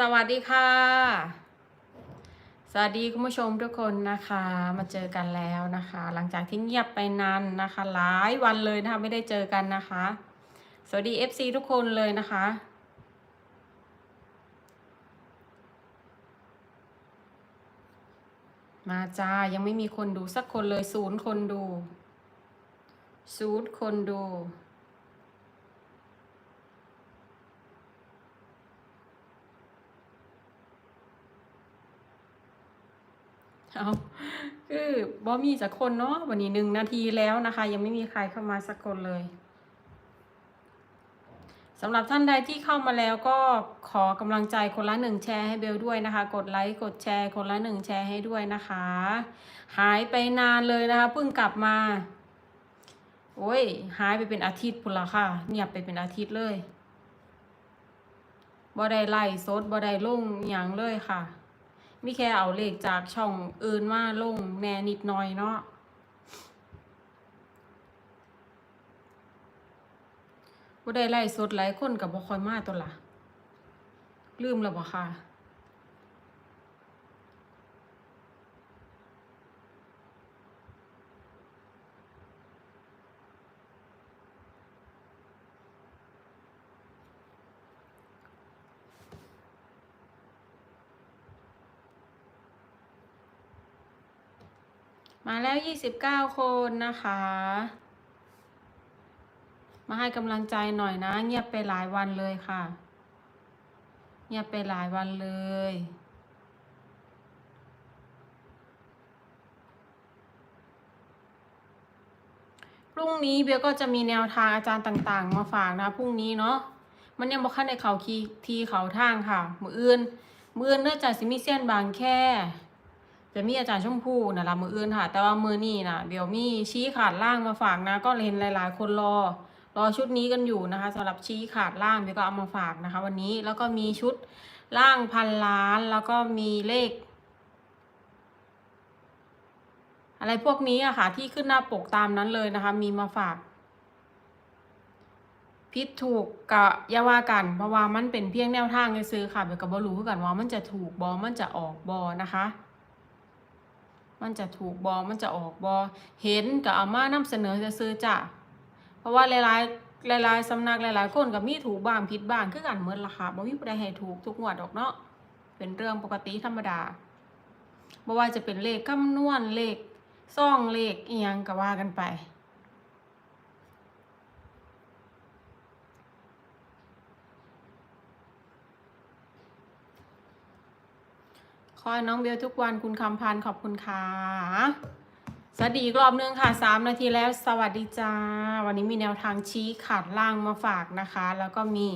สวัสดีค่ะ สวัสดีคุณผู้ชมทุกคนนะคะ มาเจอกันแล้วนะคะ หลังจากที่เงียบไปนานนะคะ หลายวันเลยนะคะไม่ได้เจอกันนะคะ สวัสดี FC ทุกคนเลยนะคะมาจ้า ยังไม่มีคนดูสักคนเลยศูนย์คนดูศูนย์คนดู เอาคือบอมีสักคนเนาะวันนี้หนึ่งนาทีแล้วนะคะ ยังไม่มีใครเข้ามาสักคนเลยสำหรับท่านใดที่เข้ามาแล้วก็ขอกำลังใจคนละหนึ่งแชร์ให้เบลด้วยนะคะ กดไลค์กดแชร์คนละหนึ่งแชร์ให้ด้วยนะคะ หายไปนานเลยนะคะเพิ่งกลับมา โอ้ย หายไปเป็นอาทิตย์พุ่นละค่ะเงียบไปเป็นอาทิตย์เลยบ่ได้ไล่สดบ่ได้ลงอหย่างเลยค่ะ มีแค่เอาเลขจากช่องอื่นมาลงแน่นิดหน่อยเนาะบ่ได้ไล่สดหลายคนกับบ่คอยมาตัวละลืมแล้วบ่ค่ะ มาแล้ว29คนนะคะ มาให้กำลังใจหน่อยนะ เงียบไปหลายวันเลยค่ะ เงียบไปหลายวันเลยพรุ่งนี้เบลก็จะมีแนวทางอาจารย์ต่างๆ มาฝากนะพรุ่งนี้เนาะมันยังบอกขั้นในเขาคีทีเขาทางค่ะ มืออื่นมืออื่นเนื่องจากสิมีเซียนบางแค่ จะมีอาจารย์ชมพู่นะละมืออื่นค่ะ แต่ว่ามือนี่นะเดี๋ยวมีชี้ขาดล่างมาฝากนะ ก็เห็นหลาย ๆ คนรอ รอชุดนี้กันอยู่นะคะสำหรับชี้ขาดล่างเดี๋ยวก็เอามาฝากนะคะ วันนี้แล้วก็มีชุดล่างพันล้านแล้วก็มีเลข อะไรพวกนี้อะค่ะ ที่ขึ้นหน้าปกตามนั้นเลยนะคะ มีมาฝากพิษถูกกะยาว่ากัน เพราะว่ามันเป็นเพียงแนวทางซื้อค่ะเดี๋ยวกับบรู้คือกันว่ามันจะถูกบอมันจะออกบอนะคะ มันจะถูกบอมันจะออกบอเห็นกับเอามานำเสนอจะซื้อจ้ะเพราะว่าหลายๆหลายๆสำนักหลายๆคนก็มีถูกบ้างผิดบ้างคือกันเหมือนราคาบ่มีผู้ใดให้ถูกทุกงวดดอกเนาะเป็นเรื่องปกติธรรมดาบ่ว่าจะเป็นเลขคำนวณเลขซ่องเลขอียงก็ว่ากันไป อยน้องเบลทุกวันคุณคำพันขอบคุณค่ะสวัสดีอีกรอบนึงค่ะสามนาทีแล้วสวัสดีจ้า วันนี้มีแนวทางชี้ขาดล่างมาฝากนะคะ แล้วก็มี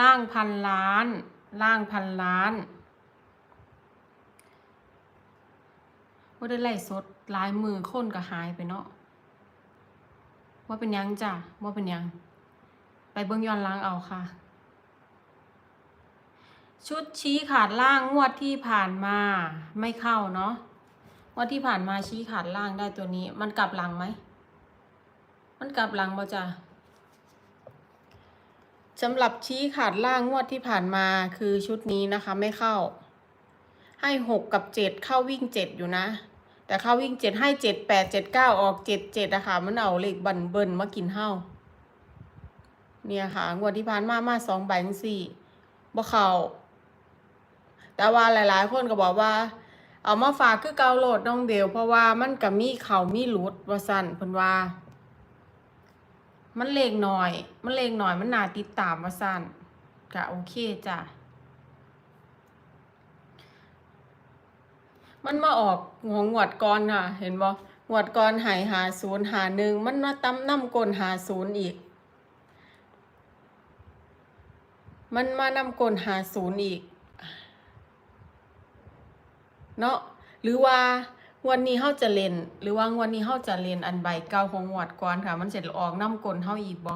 ล่างพันล้าน ล่างพันล้านว่าได้ไล่สดลายมือค้นก็หายไปเนาะว่าเป็นยังจ้ะว่าเป็นยัง ไปเบิ้องย้อนล้างเอาค่ะ ชุดชี้ขาดล่างงวดที่ผ่านมาไม่เข้าเนาะงวดที่ผ่านมาชี้ขาดล่างได้ตัวนี้ มันกลับหลังไหม มันกลับหลังบ่จ้ะสำหรับชี้ขาดล่างงวดที่ผ่านมาคือชุดนี้นะคะไม่เข้า ให้หกกับเจ็ดเข้าวิ่งเจ็ดอยู่นะ แต่เข้าวิ่งเจ็ดให้เจ็ดแปดเจ็ดเก้าออกเจ็ดเจ็ดอะค่ะมันเอาเลขบันเบิลมากินเฮ้าเนี่ยค่ะงวดที่ผ่านมามาสองใบจังสี่บ่เข้า แต่ว่าหลาย ๆ คนก็บอกว่า เอามาฝากคือเกาโหลดน้องเบลเพราะว่ามันก็มีเขามีหลุดว่าสั่นเพิ่นว่า มันเลขหน่อย มันเลขหน่อยมันน่าติดตามว่าสั่นก็โอเคจ้ะมันมาออกหัวงวดก่อนค่ะ เห็นบ่งวดก่อนหายหาศูนย์หาหนึ่งมันมาตำน้ำกลหาศูนย์อีก มันมานำกลหาศูนย์อีก เนาะหรือว่างวันนี้เฮาจะเล่น หรือว่างวันนี้เฮาจะเล่นอันใบเก่าของงวดก่อนค่ะ มันเสร็จออกน้ำกลเฮาอีกบ่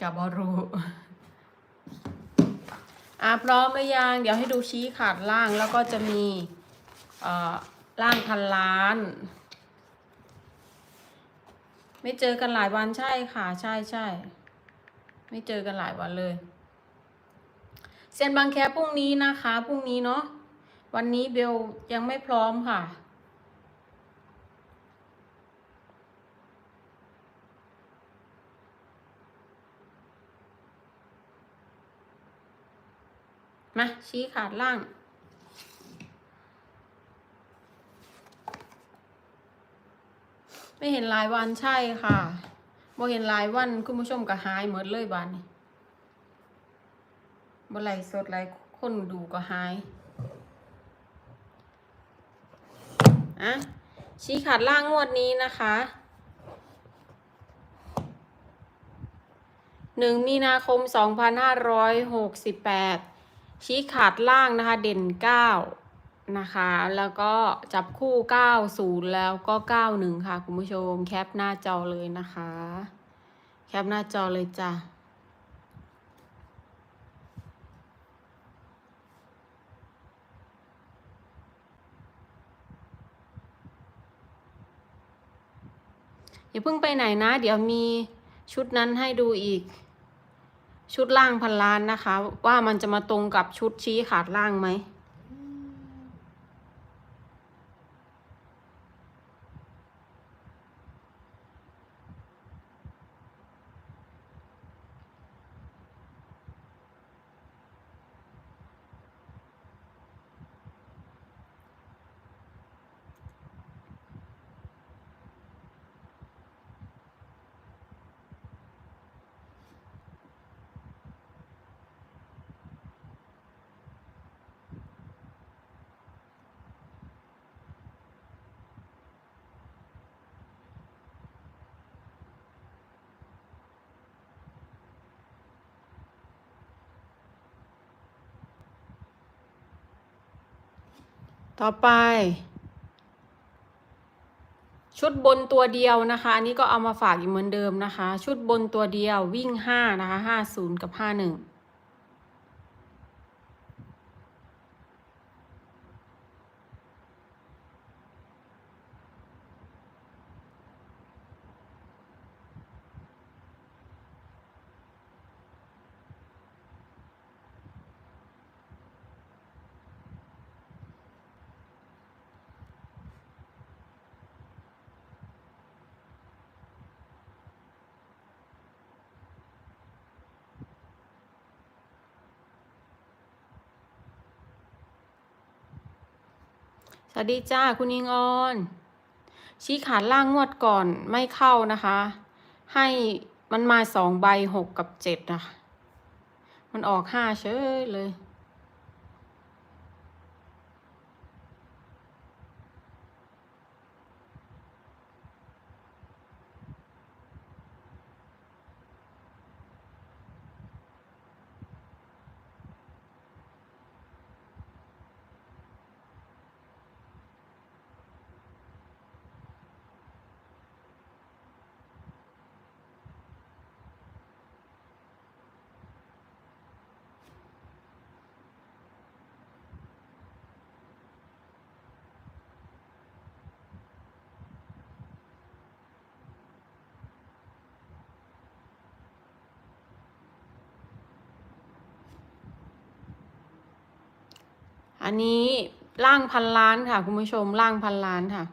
ก็บ่รู้อะพร้อมหรือยัง เดี๋ยวให้ดูชี้ขาดล่างแล้วก็จะมีเอ่อล่างพันล้าน ไม่เจอกันหลายวันใช่ค่ะ ใช่ใช่ไม่เจอกันหลายวันเลย เซ็นบางแคพรุ่งนี้นะคะพรุ่งนี้เนาะวันนี้เบลยังไม่พร้อมค่ะ มา ชี้ขาดล่างไม่เห็นรายวันใช่ค่ะบ่เห็นรายวันคุณผู้ชมก็หายหมดเลยบานนี้ บ่ไหลฟ์สดไหลคนดูก็หายอะชี้ขาดล่างงวดนี้นะคะหนึ่งมีนาคมสองพันห้าร้อยหกสิบแปดชี้ขาดล่างนะคะ เด่นเก้านะคะ แล้วก็จับคู่เก้าศูนย์แล้วก็เก้าหนึ่งค่ะ คุณผู้ชม แคปหน้าจอเลยนะคะ แคปหน้าจอเลยจ้ะ อย่าเพิ่งไปไหนนะ เดี๋ยวมีชุดนั้นให้ดูอีก ชุดล่างพันล้านนะคะ ว่ามันจะมาตรงกับชุดชี้ขาดล่างไหม ต่อไป ชุดบนตัวเดียวนะคะ อันนี้ก็เอามาฝากอีกเหมือนเดิมนะคะ ชุดบนตัวเดียววิ่งห้านะคะห้าศูนย์กับห้าหนึ่ง วัสดีจ้าคุณยิงออน ชี้ขาดล่างงวดก่อนไม่เข้านะคะ ให้มันมาสองใบหกกับเจ็ดนะคะ มันออกห้าเฉยเลย อันนี้ร่างพันล้านค่ะคุณผู้ชมร่างพันล้านค่ะ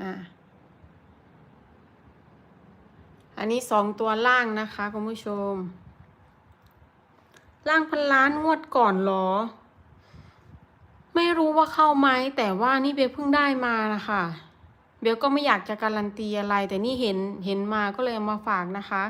อะอันนี้สองตัวล่างนะคะคุณผู้ชม ล่างพันล้านงวดก่อนหรอ ไม่รู้ว่าเข้าไหมแต่ว่านี่เบลเพิ่งได้มานะคะเบลก็ไม่อยากจะการันตีอะไร แต่นี่เห็นเห็นมาก็เลยเอามาฝากนะคะ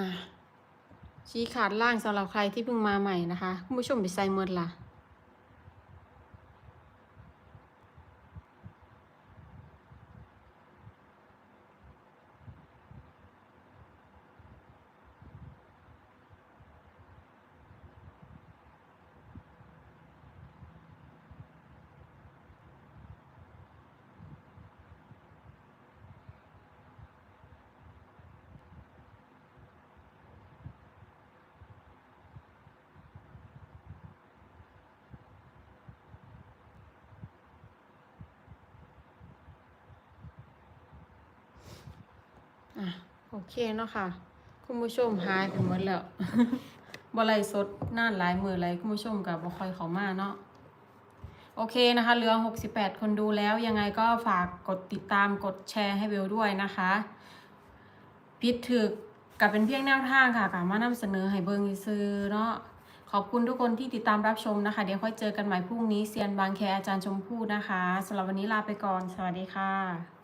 อะชี้ขาดล่างสำหรับใครที่เพิ่งมาใหม่นะคะ คุณผู้ชมไปใส่หมดละ อะ โอเคเนาะค่ะ คุณผู้ชมหายไปหมดแล้วบ่ไลสดน่านหลายมือเลยคุณผู้ชมกับบ่ค่อยเขามาเนาะโอเคนะคะเหลือ 68 คนดูแล้วยังไงก็ฝากกดติดตามกดแชร์ให้เบลด้วยนะคะพิดถึกกับเป็นเพียงแนวทางค่ะกามานำเสนอให้เบิ่งซื้อเนาะขอบคุณทุกคนที่ติดตามรับชมนะคะ เดี๋ยวค่อยเจอกันใหม่พรุ่งนี้เซียนบางแคอาจารย์ชมพู่นะคะสำหรับวันนี้ลาไปก่อน สวัสดีค่ะ